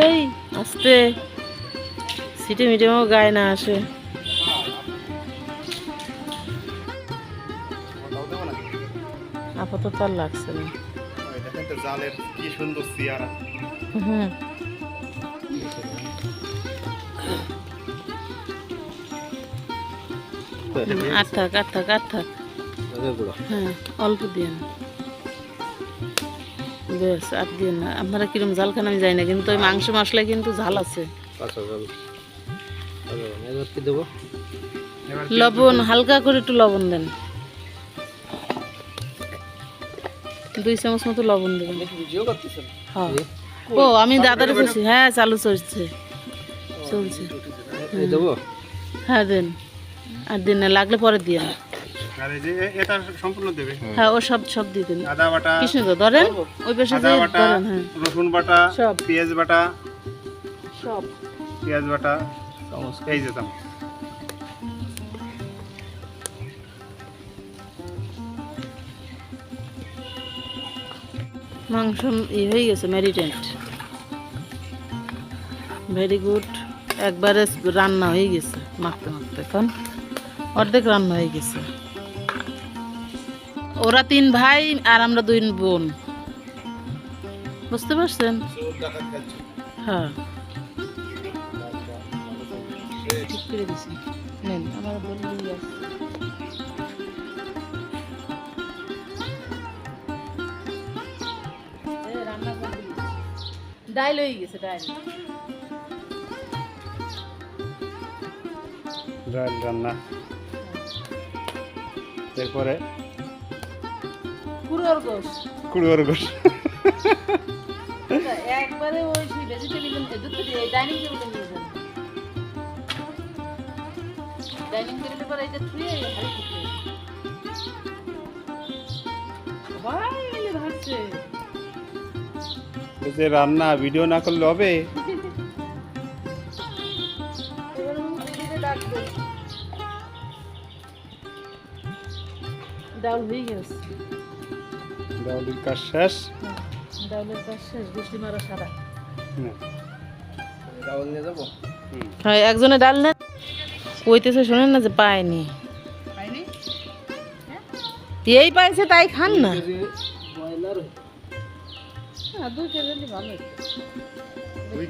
এই আস্তে। সিটে মিটেও গায়ে না আসে। আপাতত আর লাগছে না। ওই দেখেন তো জালের কি সুন্দর চেয়ারা হুম আর থাক আর থাক আর থাক। হ্যাঁ অল্প দিন বেশ আর দিন না। আপনারা কিরম ঝাল খান আমি যাই না কিন্তু ওই মাংস মশলায় কিন্তু ঝাল আছে। লবণ হালকা করে একটু লবণ দেন। দুই চামচ মতো লবণ দেবেন। হ্যাঁ। ও আমি দাদার বসি হ্যাঁ চালু চলছে। চলছে। হ্যাঁ দেন। আর দিন না লাগলে পরে দিয়ে আর এই যে এটা সম্পূর্ণ দেবে? হ্যাঁ। ও সব সব দিয়ে দেন আদা বাটা কৃষ্ণ তো ধরেন ওই পাশে আদা বাটা রসুন বাটা সব। পেঁয়াজ বাটা সব। পেঁয়াজ বাটা এই যে চামচ মাংস ই হয়ে গেছে ম্যারিটেন্ট ভেরি গুড একবারে রান্না হয়ে গেছে মাখতে মাখতে। এখন অর্ধেক রান্না হয়ে গেছে। ওরা তিন ভাই আর আমরা দুই বোন। বুঝতে পারছেন? হ্যাঁ। ডাইল হয়ে গেছে, ডাইল। ডাল রান্না। এরপরে গোস কুড়োর গোস একবারে ওই সেই ভেজিটেবল দুধ দিয়ে ডাইনিং টেবিলে নিয়ে যান ডাইনিং টেবিলে পরে এটা থুয়ে ভাই এনে যে রান্না ভিডিও না করলে হবে? ডাউল হয়ে গেছে। ডাউলির কাজ শেষ। ডাউলের কাজ শেষ বৃষ্টি মারা সারা। হ্যাঁ একজনে ডাল নেন কইতেছে শোনেন না যে পায়নি। এই পাইছে তাই খান না। হ্যাঁ, দুই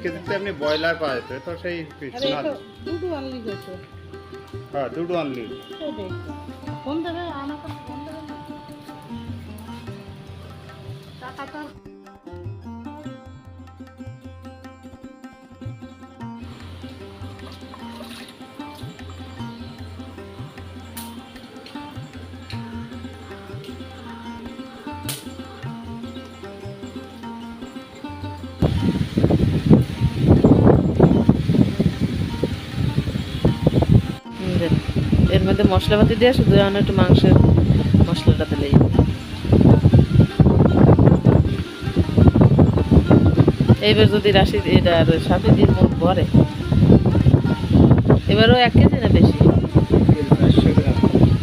কেজিতে আপনি ব্রয়লার পাওয়া যেত তো সেই দুটো আনলি হ্যাঁ দুটো আনলি। সেটাই দেবে এর মধ্যে মশলাপাতি দিয়ে শুধু একটু মাংসের মশলাটা দিলেই এইবার যদি রাশি এটা আর সাথে দিন মুখ ভরে এবারও এক কেজি না বেশি?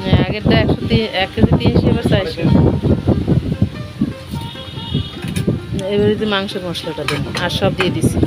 হ্যাঁ, আগেরটা একশো এক কেজি তিনশো এবার চারশো। এবারে মাংসের মশলাটা দেন আর সব দিয়ে দিছি।